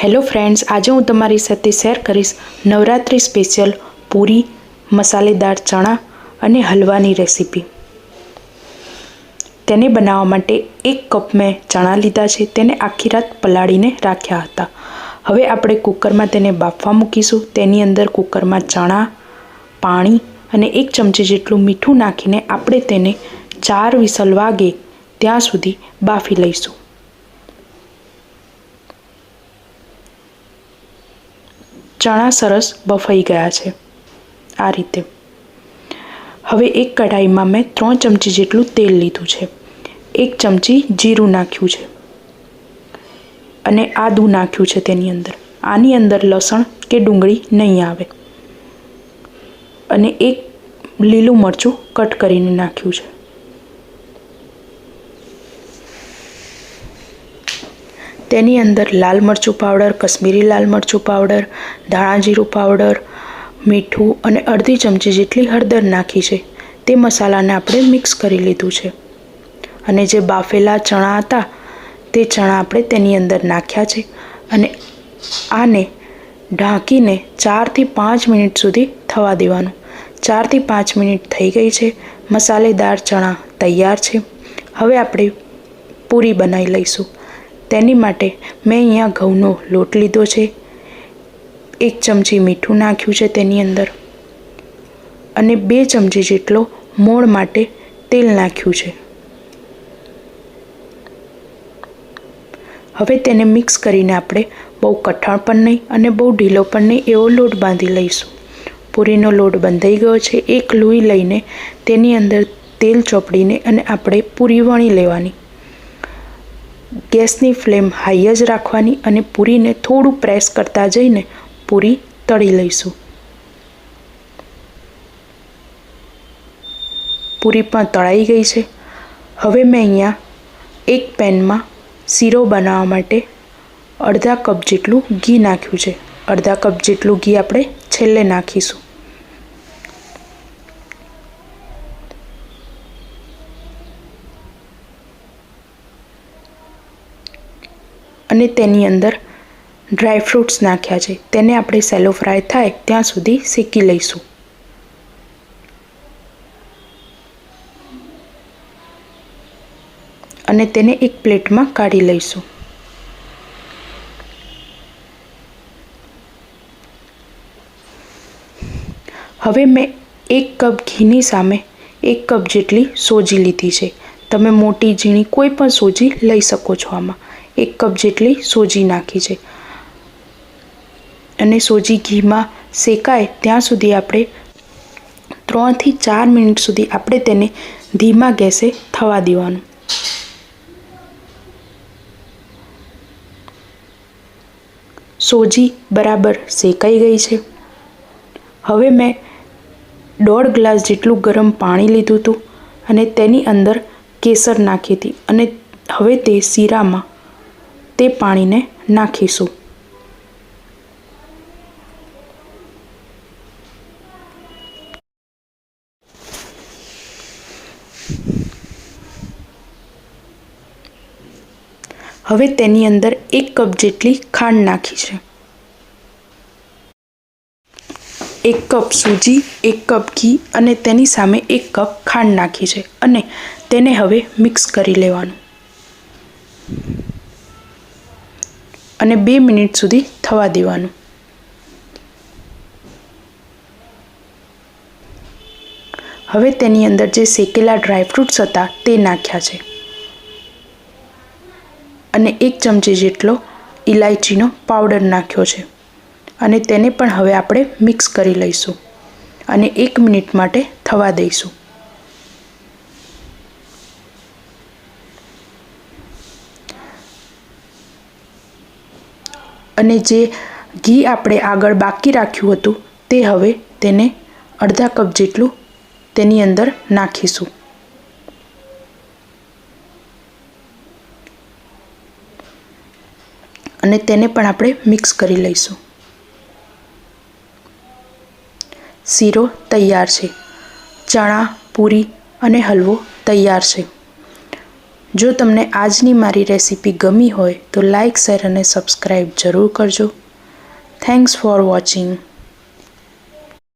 Hello friends, આજે હું તમારી સાથે શેર કરીશ નવરાત્રિ સ્પેશિયલ પૂરી, મસાલેદાર ચણા અને હલવાની રેસીપી. તેને બનાવવા માટે એક કપ મેં ચણા લીધા છે, તેને આખી રાત પલાળીને રાખ્યા હતા. હવે આપણે કુકરમાં તેને બાફવા મૂકીશું. તેની અંદર કુકરમાં ચણા, પાણી અને એક ચમચી જેટલું મીઠું નાખીને આપણે તેને ચાર વિસલ વાગે ત્યાં સુધી બાફી લઈશું. ચણા સરસ બફાઈ ગયા છે. આ રીતે. હવે એક કઢાઈમાં મેં ત્રણ ચમચી જેટલું તેલ લીધું છે. એક ચમચી જીરું નાખ્યું છે. અને આદું નાખ્યું છે તેની અંદર. આની અંદર લસણ કે ડુંગળી નહીં આવે. અને એક લીલું મરચું કટ કરીને નાખ્યું છે. તેની અંદર લાલ મરચું પાવડર, કશ્મીરી લાલ મરચું પાવડર, ધાણા જીરું પાવડર, મીઠું અને અડધી ચમચી જેટલી હળદર નાખી છે. તે મસાલાને આપણે મિક્સ કરી લીધું છે. અને જે બાફેલા ચણા હતા, તે ચણા આપણે તેની અંદર નાખ્યા છે અને આને ઢાંકીને ચારથી પાંચ મિનિટ સુધી થવા દેવાનું. ચારથી પાંચ મિનિટ થઈ ગઈ છે. મસાલેદાર ચણા તૈયાર છે. હવે આપણે પૂરી બનાવી લઈશું. તેની માટે મેં અહીંયા ઘઉંનો લોટ લીધો છે. એક ચમચી મીઠું નાખ્યું છે તેની અંદર. અને બે ચમચી જેટલો મોણ માટે તેલ નાખ્યું છે. હવે તેને મિક્સ કરીને આપણે બહુ કઠણ પણ નહીં અને બહુ ઢીલો પણ નહીં એવો લોટ બાંધી લઈશું. પૂરીનો લોટ બંધાઈ ગયો છે. એક લોહી લઈને તેની અંદર તેલ ચોપડીને અને આપણે પૂરી વણી લેવાની. ગેસની ફ્લેમ હાઈ જ રાખવાની અને પૂરીને થોડું પ્રેસ કરતા જઈને પૂરી તળી લઈશું. પૂરી પણ તળાઈ ગઈ છે. હવે મેં અહીંયા એક પેનમાં શીરો બનાવવા માટે અડધા કપ જેટલું ઘી નાખ્યું છે. અડધા કપ જેટલું ઘી આપણે છેલ્લે નાખીશું. અને તેની અંદર ડ્રાય ફ્રૂટ્સ નાખ્યા છે. તેને આપણે સેલો ફ્રાય થાય ત્યાં સુધી શેકી લઈશું. અને તેને એક પ્લેટમાં કાઢી લઈશું. હવે મેં એક કપ ઘીની સામે એક કપ જેટલી સોજી લીધી છે. તમે મોટી ઝીણી કોઈ પણ સોજી લઈ શકો છો આમાં. એક કપ જેટલી સોજી નાખી છે. અને સોજી ઘીમાં શેકાય ત્યાં સુધી આપણે ત્રણથી ચાર મિનિટ સુધી આપણે તેને ધીમા ગેસે થવા દેવાનું. સોજી બરાબર શેકાઈ ગઈ છે. હવે મેં દોઢ ગ્લાસ જેટલું ગરમ પાણી લીધું હતું અને તેની અંદર કેસર નાખી હતી અને હવે તે શીરામાં તે પાણીને નાખીશું. હવે તેની અંદર એક કપ જેટલી ખાંડ નાખી છે. એક કપ સૂજી, એક કપ ઘી અને તેની સામે એક કપ ખાંડ નાખી છે અને તેને હવે મિક્સ કરી લેવાનું. અને બે મિનિટ સુધી થવા દેવાનું. હવે તેની અંદર જે શેકેલા ડ્રાયફ્રૂટ્સ હતા તે નાખ્યા છે. અને એક ચમચી જેટલો ઇલાયચીનો પાવડર નાખ્યો છે. અને તેને પણ હવે આપણે મિક્સ કરી લઈશું. અને એક મિનિટ માટે થવા દઈશું. અને જે ઘી આપણે આગળ બાકી રાખ્યું હતું તે હવે તેને અડધા કપ જેટલું તેની અંદર નાખીશું. અને તેને પણ આપણે મિક્સ કરી લઈશું. શીરો તૈયાર છે. ચણા, પૂરી અને હલવો તૈયાર છે. જો તમને આજની મારી રેસીપી ગમી હોય તો લાઇક શેર અને સબસ્ક્રાઈબ જરૂર કરજો. Thanks for watching